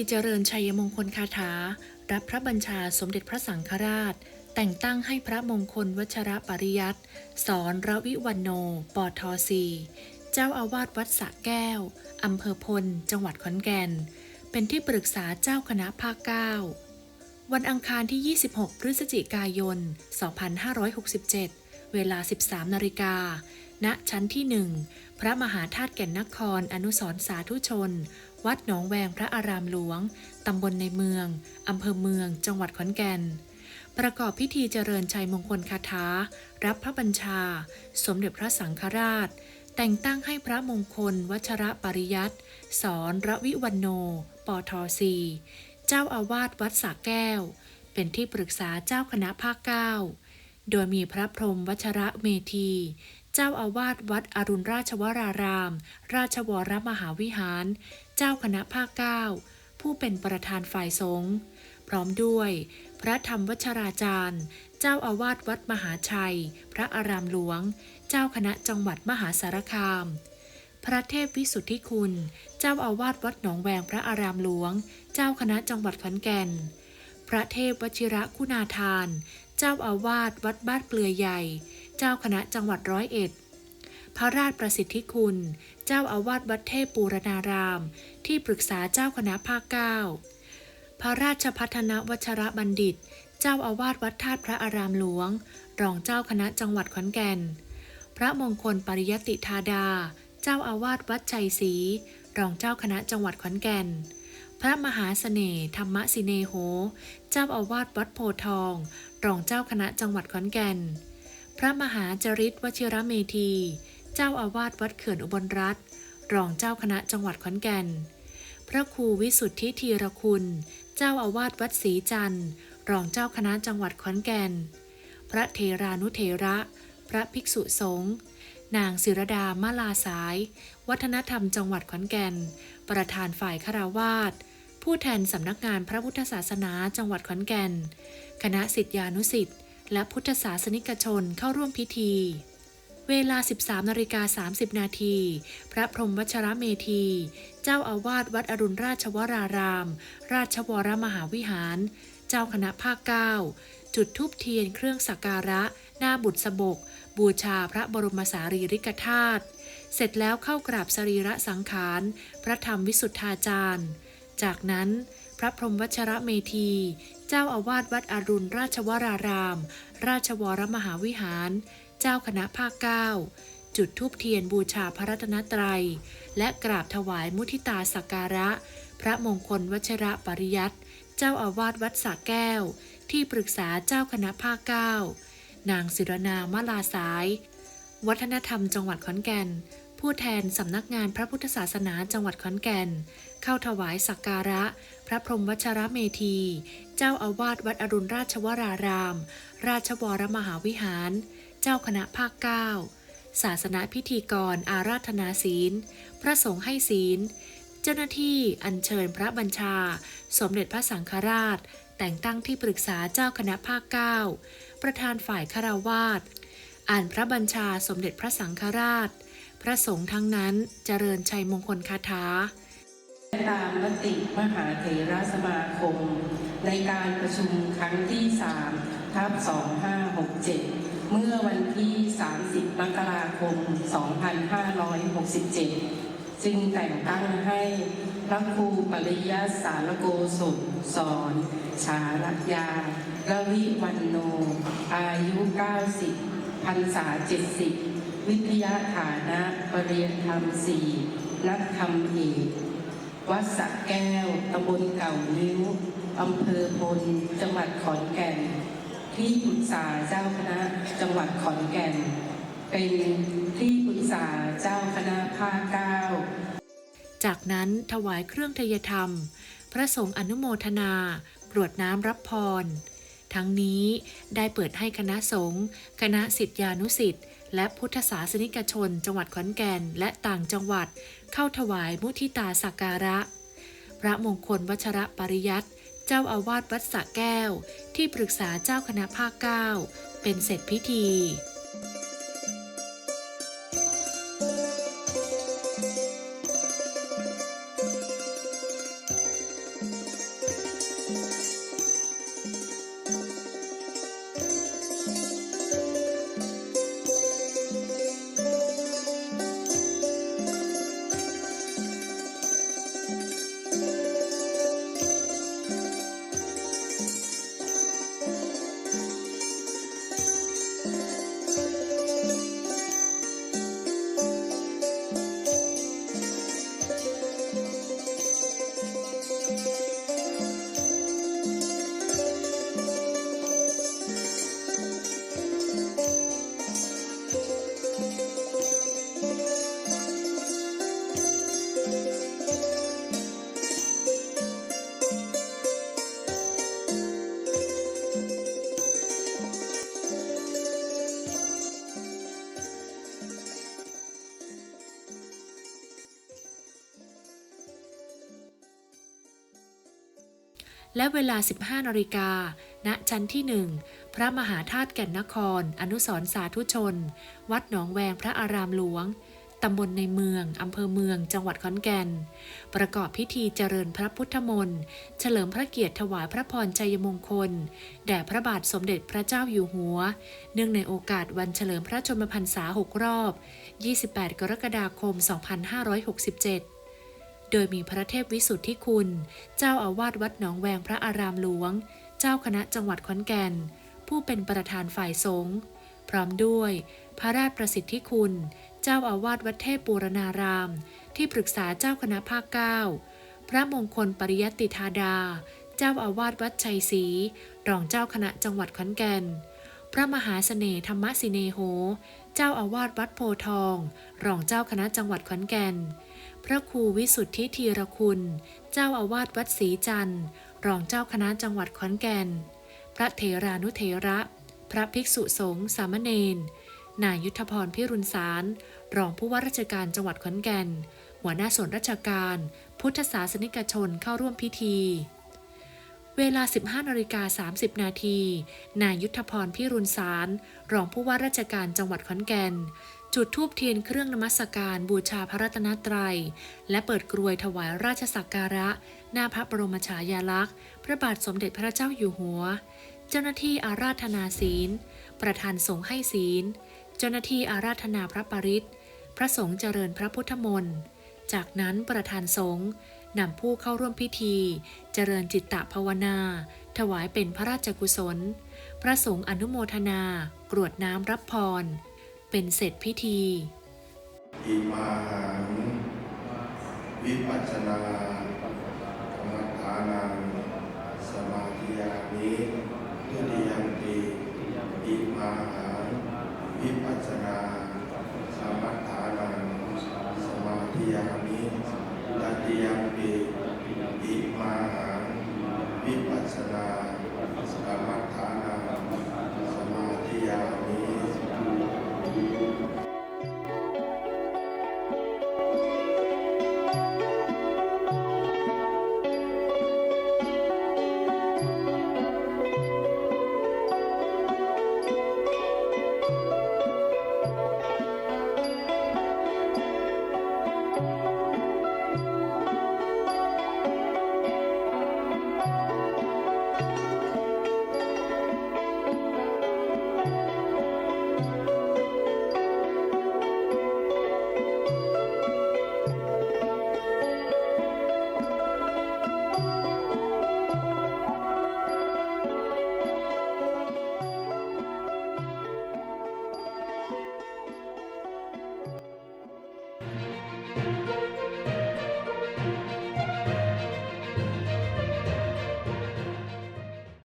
ีเจริญชัยมงคลคาถา รับพระบัญชาสมเด็จพระสังฆราช แต่งตั้งให้พระมงคลวัชระปริยัติสอนระวิวันโนปอทสีเจ้าอาวาสวัดสะแก้ว อำเภอพล จังหวัดขอนแก่น เป็นที่ปรึกษาเจ้าคณะภาคเก้าวันอังคารที่ 26 พฤศจิกายน 2567 เวลา 13 นาฬิกา ณ ชั้นที่ 1 พระมหาธาตุแก่นนครอนุสรสาธุชน วัดหนองแวงพระอารามหลวง ตำบลในเมือง อำเภอเมือง จังหวัดขอนแก่น ประกอบพิธีเจริญชัยมงคลคาถา รับพระบัญชา สมเด็จพระสังฆราช แต่งตั้งให้พระมงคล วัชระปริยัติสอนระวิวันโน ปทสีเจ้าอาวาสวัดสระแก้ว เป็นที่ปรึกษาเจ้าคณะภาคเก้าโดยมีพระพรหมวัชระเมธี เจ้าอาวาสวัดอรุณราชวราราม ราชวรมหาวิหาร เจ้าคณะภาคเก้าผู้เป็นประธานฝ่ายสงฆ์พร้อมด้วย พระธรรมวัชราจารย์ เจ้าอาวาสวัดมหาชัย พระอารามหลวง เจ้าคณะจังหวัดมหาสารคาม พระเทพวิสุทธิคุณ เจ้าอาวาสวัดหนองแวงพระอารามหลวง เจ้าคณะจังหวัดขอนแก่น พระเทพวชิระคุณาทาน เจ้าอาวาสวัดบ้านเปลือยใหญ่ เจ้าคณะจังหวัดร้อยเอ็ด ระราชประสิทธิคุณ เจ้าอาวาสวัดเทพปูรณาราม ที่ปรึกษาเจ้าคณะภาคเก้าพระราชพัฒนวัชระบัณฑิต เจ้าอาวาสวัดธาตุพระอารามหลวง รองเจ้าคณะจังหวัดขอนแก่น พระมงคลปริยติธาดา เจ้าอาวาสวัดชัยศรี รองเจ้าคณะจังหวัดขอนแก่น พระมหาเสน่ห์ธรรมสิเนโห เจ้าอาวาสวัดโพทอง รองเจ้าคณะจังหวัดขอนแก่น พระมหาจริตวชิระเมธี เจ้าอาวาสวัดเขื่อนอุบลรัตน์รองเจ้าคณะจังหวัดขอนแก่น พระครูวิสุทธิธีรคุณ เจ้าอาวาสวัดศรีจันทร์ รองเจ้าคณะจังหวัดขอนแก่น พระเทรานุเถระ พระภิกษุสงฆ์ นางศิรดามาลาสาย วัฒนธรรมจังหวัดขอนแก่น ประธานฝ่ายคาราวาสผู้แทนสำนักงานพระพุทธศาสนาจังหวัดขอนแก่น คณะสิทธิานุสิทธิ์และพุทธศาสนิกชนเข้าร่วมพิธี เวลา 13นาฬิกา30 นาที พระพรหมวัชระเมธี เจ้าอาวาสวัดอรุณราชวราราม ราชวรมหาวิหาร เจ้าคณะภาคเก้าจุดทูบเทียนเครื่องสักการะ หน้าบุตรสบก บูชาพระบรมสารีริกธาตุ เสร็จแล้วเข้ากราบสรีระสังขาร พระธรรมวิสุทธาจารย์ จากนั้นพระพรหมวัชระเมธี เจ้าอาวาสวัดอรุณราชวราราม ราชวรมหาวิหาร เจ้าคณะภาคเก้าจุดทูบเทียนบูชาพระรัตนตรัย และกราบถวายมุทิตาสักการะ พระมงคลวัชระปริยัติ เจ้าอาวาสวัดสระแก้ว ที่ปรึกษาเจ้าคณะภาคเก้านางศิรนามาลาสาย วัฒนธรรมจังหวัดขอนแก่น ผู้แทนสำนักงานพระพุทธศาสนาจังหวัดขอนแก่น เข้าถวายสักการะ พระพรหมวัชระเมธี เจ้าอาวาสวัดอรุณราชวราราม ราชวรมหาวิหาร เจ้าคณะภาคเก้าศาสนาพิธีกรอาราธนาศีล พระสงฆ์ให้ศีล เจ้าหน้าที่อัญเชิญพระบัญชา สมเด็จพระสังฆราช แต่งตั้งที่ปรึกษาเจ้าคณะภาคเก้าประธานฝ่ายคารวาสอ่านพระบัญชาสมเด็จพระสังฆราช พระสงฆ์ทั้งนั้นเจริญชัยมงคลคาถาตามมติมหาเถรสมาคม ในการประชุมครั้งที่3ทับ2567 เมื่อวันที่ 30 มกราคม 2567 จึงแต่งตั้งให้พระครูปริยัสารโกศลสอนชาลัยาละวิวันโน อายุ 90พรรษา 70 วิทยาฐานะปรริยนธรรม4นักธรรมเอกวัดสะแก้วตำบลเก่านิ้วอำเภอพลจังหวัดขอนแก่น ที่ปรึกษาเจ้าคณะจังหวัดขอนแก่น เป็นที่ปรึกษาเจ้าคณะภาคเก้าจากนั้นถวายเครื่องทยธรรม พระสงฆ์อนุโมทนา กรวดน้ำรับพร ทั้งนี้ได้เปิดให้คณะสงฆ์คณะสิทธิานุสิทธิ์และพุทธศาสนิกชน จังหวัดขอนแก่นและต่างจังหวัด เข้าถวายมุทิตาสักการะ พระมงคลวัชระปริยัติ เจ้าอาวาสวัดสะแก้ว ที่ปรึกษาเจ้าคณะภาคเก้าเป็นเสร็จพิธี และเวลา 15นาฬิกา ณ ชั้นที่หนึ่งพระมหาธาตุแก่นนคร อนุสรณ์สาธุชน วัดหนองแวงพระอารามหลวง ตำบลในเมือง อำเภอเมือง จังหวัดขอนแก่น ประกอบพิธีเจริญพระพุทธมนต์ เฉลิมพระเกียรติถวายพระพรชัยมงคล แด่พระบาทสมเด็จพระเจ้าอยู่หัว เนื่องในโอกาสวันเฉลิมพระชนมพรรษา 6 รอบ 28 กรกฎาคม 2567 โดยมีพระเทพวิสุทธิคุณ เจ้าอาวาสวัดหนองแวงพระอารามหลวง เจ้าคณะจังหวัดขอนแก่น ผู้เป็นประธานฝ่ายสงฆ์พร้อมด้วย พระราชประสิทธิคุณ เจ้าอาวาสวัดเทพบูรณาราม ที่ปรึกษาเจ้าคณะภาคเก้าพระมงคลปริยติธาดา เจ้าอาวาสวัดชัยศรีรองเจ้าคณะจังหวัดขอนแก่น พระมหาเสน่ห์ธรรมสิเนโห เจ้าอาวาสวัดโพทอง รองเจ้าคณะจังหวัดขอนแก่น พระครูวิสุทธิธีรคุณ เจ้าอาวาสวัดศรีจันทร์ รองเจ้าคณะจังหวัดขอนแก่น พระเถรานุเถระ พระภิกษุสงฆ์สามเณร นายยุทธพรพิรุณสาร รองผู้ว่าราชการจังหวัดขอนแก่น หัวหน้าส่วนราชการ พุทธศาสนิกชนเข้าร่วมพิธี เวลา 15นาฬิกา30 นาที นายยุทธพรพิรุณสาร รองผู้ว่าราชการจังหวัดขอนแก่น จุดธูปเทียนเครื่องนมัสการบูชาพระรัตนตรัย และเปิดกรวยถวายราชสักการะ หน้าพระบรมฉายาลักษณ์ พระบาทสมเด็จพระเจ้าอยู่หัว เจ้าหน้าที่อาราธนาศีล ประธานสงฆ์ให้ศีล เจ้าหน้าที่อาราธนาพระปริตรพระสงฆ์เจริญพระพุทธมนต์ จากนั้นประธานสงฆ์นำผู้เข้าร่วมพิธี เจริญจิตตภาวนา ถวายเป็นพระราชกุศล พระสงฆ์อนุโมทนา กรวดน้ำรับพร เป็นเสร็จพิธีอิมาหังวิปัจนากรรมฐานังสมาธิานิทุติยังติอิมาหังวิปัจนาสมาถานังสมาธิานิตติยังติอิมาหังวิปัจนาสมถานังสมาธิานิ